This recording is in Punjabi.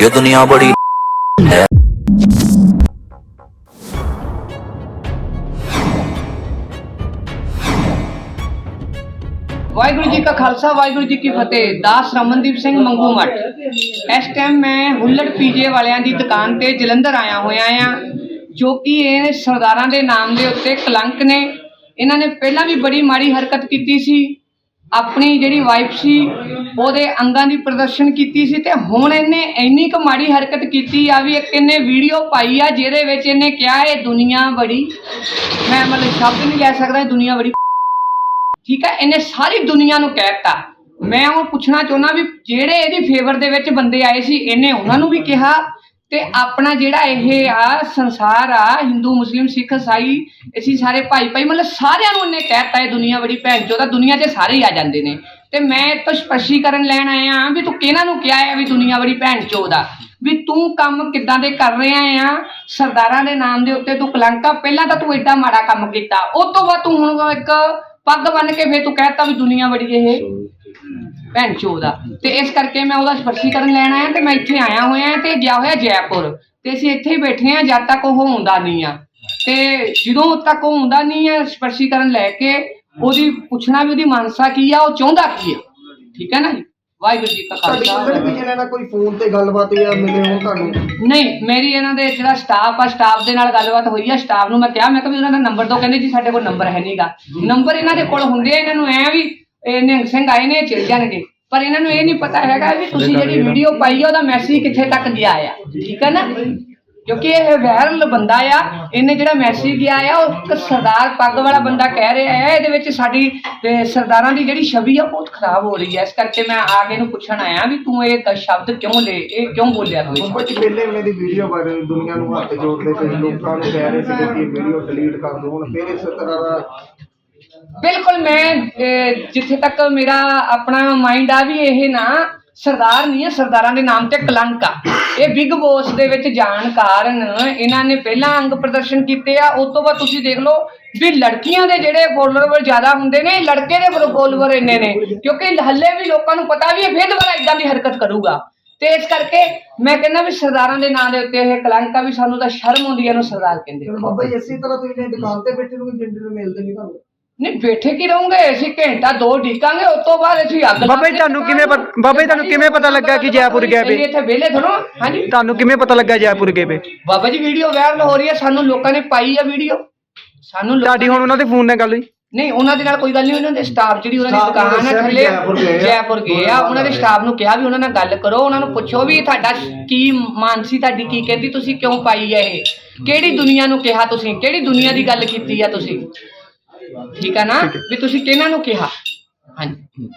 ये दुनिया बड़ी है ਵਾਹਿਗੁਰੂ ਜੀ ਕਾ ਖਾਲਸਾ ਵਾਹਿਗੁਰੂ ਜੀ ਕੀ ਫਤਿਹ ਦਾਸ ਰਮਨਦੀਪ ਸਿੰਘ ਮੰਗੂ ਮੱਠ ਇਸ ਟਾਈਮ ਮੈਂ ਹੁੱਲੜ ਪੀਜੇ ਵਾਲਿਆਂ ਦੀ ਦੁਕਾਨ ਤੇ ਜਲੰਧਰ ਆਇਆ ਹੋਇਆ ਆ ਜੋ ਕਿ ਇਹ ਸਰਦਾਰਾਂ ਦੇ ਨਾਮ ਦੇ ਉੱਤੇ ਕਲੰਕ ਨੇ ਇਹਨਾਂ ਨੇ ਪਹਿਲਾਂ ਵੀ ਬੜੀ ਮਾੜੀ ਹਰਕਤ ਕੀਤੀ ਸੀ ਆਪਣੀ ਜਿਹੜੀ ਵਾਈਫ ਸੀ ਉਹਦੇ ਅੰਗਾਂ ਦੀ ਪ੍ਰਦਰਸ਼ਨ ਕੀਤੀ ਸੀ ਤੇ ਹੁਣ ਇਹਨੇ ਇੰਨੀ ਕੁ ਮਾੜੀ ਹਰਕਤ ਕੀਤੀ ਆ ਵੀ ਇੱਕ ਇਹਨੇ ਵੀਡੀਓ ਪਾਈ ਆ ਜਿਹਦੇ ਵਿੱਚ ਇਹਨੇ ਕਿਹਾ ਇਹ ਦੁਨੀਆ ਬੜੀ, ਮੈਂ ਮਤਲਬ ਸ਼ਬਦ ਨਹੀਂ ਲੈ ਸਕਦਾ, ਇਹ ਦੁਨੀਆ ਬੜੀ ਠੀਕ ਹੈ ਇਹਨੇ ਸਾਰੀ ਦੁਨੀਆ ਨੂੰ ਕਹਿਤਾ। ਮੈਂ ਹੁਣ ਪੁੱਛਣਾ ਚਾਹੁੰਦਾ ਵੀ ਜਿਹੜੇ ਇਹਦੀ ਫੇਵਰ ਦੇ ਵਿੱਚ ਬੰਦੇ ਆਏ ਸੀ, ਇਹਨੇ ਉਹਨਾਂ ਨੂੰ ਵੀ ਕਿਹਾ? ਤੇ ਆਪਣਾ ਜਿਹੜਾ ਇਹ ਆ ਸੰਸਾਰ ਆ, ਹਿੰਦੂ, ਮੁਸਲਿਮ, ਸਿੱਖ, ਈਸਾਈ, ਅਸੀਂ ਸਾਰੇ ਭਾਈ ਭਾਈ ਮਤਲਬ ਸਾਰਿਆਂ ਨੂੰ ਇਹਨੇ ਕਹਿਤਾ, ਇਹ ਦੁਨੀਆ ਬੜੀ ਭੈਣ ਚੋਦਾ ਦੁਨੀਆ 'ਚ ਸਾਰੇ ਹੀ ਆ ਜਾਂਦੇ ਨੇ। ਤੇ ਮੈਂ ਇਹ ਤੋਂ ਸਪਸ਼ਟੀਕਰਨ ਲੈਣ ਆਇਆ ਵੀ ਤੂੰ ਕਿਹਨਾਂ ਨੂੰ ਕਿਹਾ ਹੈ ਵੀ ਦੁਨੀਆ ਬੜੀ ਭੈਣ ਚੋਦਾ ਵੀ ਤੂੰ ਕੰਮ ਕਿੱਦਾਂ ਦੇ ਕਰ ਰਿਹਾ ਆ? ਸਰਦਾਰਾਂ ਦੇ ਨਾਮ ਦੇ ਉੱਤੇ ਤੂੰ ਕਲੰਕਾ ਪਹਿਲਾਂ ਤਾਂ ਤੂੰ ਐਡਾ ਮਾੜਾ ਕੰਮ ਕੀਤਾ। ਉਸ ਤੋਂ ਬਾਅਦ ਤੂੰ ਹੁਣ ਇੱਕ ਪੱਗ ਬੰਨ ਕੇ ਫੇਰ ਤੂੰ ਕਹਿਤਾ ਵੀ ਦੁਨੀਆ ਬੜੀ ਇਹ ਭੈਣ ਚੋਦ ਆ ਤੇ ਇਸ ਕਰਕੇ ਮੈਂ ਉਹਦਾ ਸਪਸ਼ੀਕਰਨ ਲੈਣ ਆਇਆ ਤੇ ਮੈਂ ਇੱਥੇ ਆਇਆ ਹੋਇਆ ਤੇ ਗਿਆ ਹੋਇਆ ਜੈਪੁਰ। ਤੇ ਅਸੀਂ ਇੱਥੇ ਹੀ ਬੈਠੇ ਆ ਜਦ ਤੱਕ ਉਹ ਆਉਂਦਾ ਨਹੀਂ ਆ। ਤੇ ਜਦੋਂ ਤੱਕ ਉਹ ਆਉਂਦਾ ਨਹੀਂ ਆ ਸਪਸ਼ਟੀਕਰਨ ਲੈ ਕੇ ਉਹਦੀ ਪੁੱਛਣਾ ਵੀ ਉਹਦੀ ਮਾਨਸਾ ਕੀ ਆ ਉਹ ਚਾਹੁੰਦਾ ਕੀ ਆ? ਠੀਕ ਹੈ ਨਾ ਜੀ? ਵਾਹਿਗੁਰੂ ਜੀ ਕਾ ਤੁਹਾਡੀ ਖਾਲਸਾ। ਕੋਈ ਜਿਹਨਾਂ ਨਾਲ ਕੋਈ ਫੋਨ ਤੇ ਗੱਲਬਾਤ ਜਾਂ ਮਿਲੇ ਹੋਣ ਤੁਹਾਨੂੰ? ਨਹੀਂ ਮੇਰੀ ਇਹਨਾਂ ਦੇ ਜਿਹੜਾ ਸਟਾਫ ਆ ਸਟਾਫ ਦੇ ਨਾਲ ਗੱਲਬਾਤ ਹੋਈ ਆ ਸਟਾਫ ਨੂੰ ਮੈਂ ਕਿਹਾ ਮੈਂ ਕਿਹਾ ਵੀ ਉਹਨਾਂ ਦਾ ਨੰਬਰ ਦਿਓ ਕਹਿੰਦੇ ਜੀ ਸਾਡੇ ਕੋਲ ਨੰਬਰ ਹੈ ਨਹੀਂਗਾ ਨੰਬਰ ਇਹਨਾਂ ਦੇ ਕੋਲ ਹੁੰਦੇ ਆ ਇਹਨਾਂ ਨੂੰ ਐ ਵੀ ਇਹ ਨਿਹੰਗ ਸਿੰਘ ਆਏ ਨੇ ਚਲ ਜਾਣਗੇ। ਪਰ ਇਹਨਾਂ ਨੂੰ ਇਹ ਨਹੀਂ ਪਤਾ ਹੈਗਾ ਵੀ ਤੁਸੀਂ ਜਿਹੜੀ ਵੀਡੀਓ ਪਾਈ ਆ ਉਹਦਾ ਮੈਸੇਜ ਕਿੱਥੇ ਤੱਕ ਗਿਆ ਆ। ਠੀਕ ਹੈ ਨਾ? ਕਿਉਂਕਿ ਇਹ ਵਾਇਰਲ ਬੰਦਾ ਆ ਇਹਨੇ ਜਿਹੜਾ ਮੈਸੇਜ ਗਿਆ ਆ ਉਹ ਇੱਕ ਸਰਦਾਰ ਪੱਗ ਵਾਲਾ ਬੰਦਾ ਕਹਿ ਰਿਹਾ ਹੈ ਇਹਦੇ ਵਿੱਚ ਸਾਡੀ ਤੇ ਸਰਦਾਰਾਂ ਦੀ ਜਿਹੜੀ ਛਵੀ ਆ ਬਹੁਤ ਖਰਾਬ ਹੋ ਰਹੀ ਹੈ ਇਸ ਕਰਕੇ ਮੈਂ ਆ ਕੇ ਇਹਨੂੰ ਪੁੱਛਣ ਆਇਆ ਵੀ ਤੂੰ ਇਹ ਕ- ਸ਼ਬਦ ਕਿਉਂ ਲੈ ਇਹ ਕਿਉਂ ਬੋਲਿਆ ਤੂੰ ਇਹ ਜੀ ਪਹਿਲੇ ਮਹੀਨੇ ਦੀ ਵੀਡੀਓ ਵਾਇਰਲ ਦੁਨੀਆ ਨੂੰ ਹੱਥ ਜੋੜਦੇ ਪਏ ਲੋਕਾਂ ਨੂੰ ਕਹਿ ਰਹੇ ਸੀ ਕਿ ਇਹ ਵੀਡੀਓ ਡਿਲੀਟ ਕਰ ਦਿਓ ਹੁਣ ਫਿਰ ਇਸ ਤਰ੍ਹਾਂ ਦਾ ਬਿਲਕੁਲ ਮੈਂ ਅਹ, ਜਿੱਥੇ ਤੱਕ ਮੇਰਾ ਆਪਣਾ ਮਾਈਂਡ ਆ ਵੀ ਇਹ ਨਾ ਸਰਦਾਰ ਨਹੀਂ ਹੈ, ਸਰਦਾਰਾਂ ਦੇ ਨਾਮ ਤੇ ਕਲੰਕ ਆ। ਇਹ ਬਿਗ ਬੋਸ ਦੇ ਵਿੱਚ ਜਾਣ ਕਾਰਨ ਇਹਨਾਂ ਨੇ ਪਹਿਲਾਂ ਅੰਗ ਪ੍ਰਦਰਸ਼ਨ ਕੀਤੇ ਆ ਉਸ ਤੋਂ ਬਾਅਦ ਤੁਸੀਂ ਦੇਖ ਲਓ ਵੀ ਲੜਕੀਆਂ ਦੇ ਜਿਹੜੇ ਫੋਲੋਅਰ ਜ਼ਿਆਦਾ ਹੁੰਦੇ ਨੇ, ਲੜਕੇ ਦੇ ਫੋਲੋਅਰ ਇੰਨੇ ਨੇ, ਕਿਉਂਕਿ ਹੱਲੇ ਵੀ ਲੋਕਾਂ ਨੂੰ ਪਤਾ ਵੀ ਇਹ ਫਿਰ ਦੁਬਾਰਾ ਇਦਾਂ ਦੀ ਹਰਕਤ ਕਰੂਗਾ। ਤੇ ਇਸ ਕਰਕੇ ਮੈਂ ਕਹਿੰਦਾ ਵੀ ਸਰਦਾਰਾਂ ਦੇ ਨਾਂ ਦੇ ਉੱਤੇ ਇਹ ਕਲੰਕ ਵੀ ਸਾਨੂੰ ਤਾਂ ਸ਼ਰਮ ਆਉਂਦੀ ਹੈ ਇਹਨੂੰ ਸਰਦਾਰ ਕਹਿੰਦੇ। ਬਾਬਾ ਜੀ ਇਸੇ ਤਰ੍ਹਾਂ ਤੁਸੀਂ ਦੁਕਾਨ ਤੇ ਬੈਠੇ ਨੂੰ ਜਿੰਦੇ ਨੂੰ ਮਿਲਦੇ ਨਹੀਂ ਤੁਹਾਨੂੰ। ਨਹੀਂ ਬੈਠੇ ਕੀ ਰਹੋਗੇ? ਅਸੀਂ ਘੰਟਾ ਦੋ ਢੀਕਾਂਗੇ ਉਸ ਤੋਂ ਬਾਅਦ ਅਸੀਂ ਅੱਗ ਬਾਬਾ ਜੀ ਤੁਹਾਨੂੰ ਕਿਵੇਂ ਪਤ- ਬਾਬਾ ਜੀ ਤੁਹਾਨੂੰ ਕਿਵੇਂ ਪਤਾ ਲੱਗਾ ਕਿ ਜੈਪੁਰ ਗਏ ਵੇ? ਇੱਥੇ ਵਿਹਲੇ ਥੋੜੋ ਹਾਂਜੀ। ਤੁਹਾਨੂੰ ਕਿਵੇਂ ਪਤਾ ਲੱਗਾ ਜੈਪੁਰ ਗਏ ਵੇ? ਬਾਬਾ ਜੀ ਵੀਡੀਓ ਵਾਇਰਲ ਹੋ ਰਹੀ ਹੈ ਸਾਨੂੰ ਲੋਕਾਂ ਨੇ ਪਾਈ ਆ ਵੀਡੀਓ। ਸਾਨੂੰ ਲੋਕਾਂ ਤੁਹਾਡੀ ਹੁਣ ਉਹਨਾਂ ਦੇ ਫੋਨ ਨਾਲ ਗੱਲ ਹੋਈ? ਨਹੀਂ ਉਹਨਾਂ ਦੇ ਨਾਲ ਕੋਈ ਗੱਲ ਨਹੀਂ ਉਹਨਾਂ ਦੇ ਸਟਾਫ ਜਿਹੜੀ ਉਹਨਾਂ ਦੀ Staff ਨੇ ਦੁਕਾਨ ਹੈ ਦੱਸਿਆ ਵੀ ਥੱਲੇ ਜੈਪੁਰ ਗਏ ਆ। ਜੈਪੁਰ ਗਏ ਆ। ਉਹਨਾਂ ਦੇ ਸਟਾਫ ਨੂੰ ਕਿਹਾ ਵੀ ਉਹਨਾਂ ਨਾਲ ਗੱਲ ਕਰੋ ਉਹਨਾਂ ਨੂੰ ਪੁੱਛੋ ਵੀ ਤੁਹਾਡਾ ਕੀ ਮਾਨਸੀ ਤੁਹਾਡੀ ਕੀ ਕਹਿੰਦੀ ਤੁਸੀਂ ਕਿਉਂ ਪਾਈ ਹੈ ਇਹ? ਕਿਹੜੀ ਦੁਨੀਆ ਨੂੰ ਕਿਹਾ ਤੁਸੀਂ? ਕਿਹੜੀ ਦੁਨੀਆ ਦੀ ਗੱਲ ਕੀਤੀ ਆ ਤੁਸੀਂ? ਠੀਕ ਆ ਨਾ? ਵੀ ਤੁਸੀਂ ਕਿਹਨਾਂ ਨੂੰ ਕਿਹਾ? ਹਾਂਜੀ।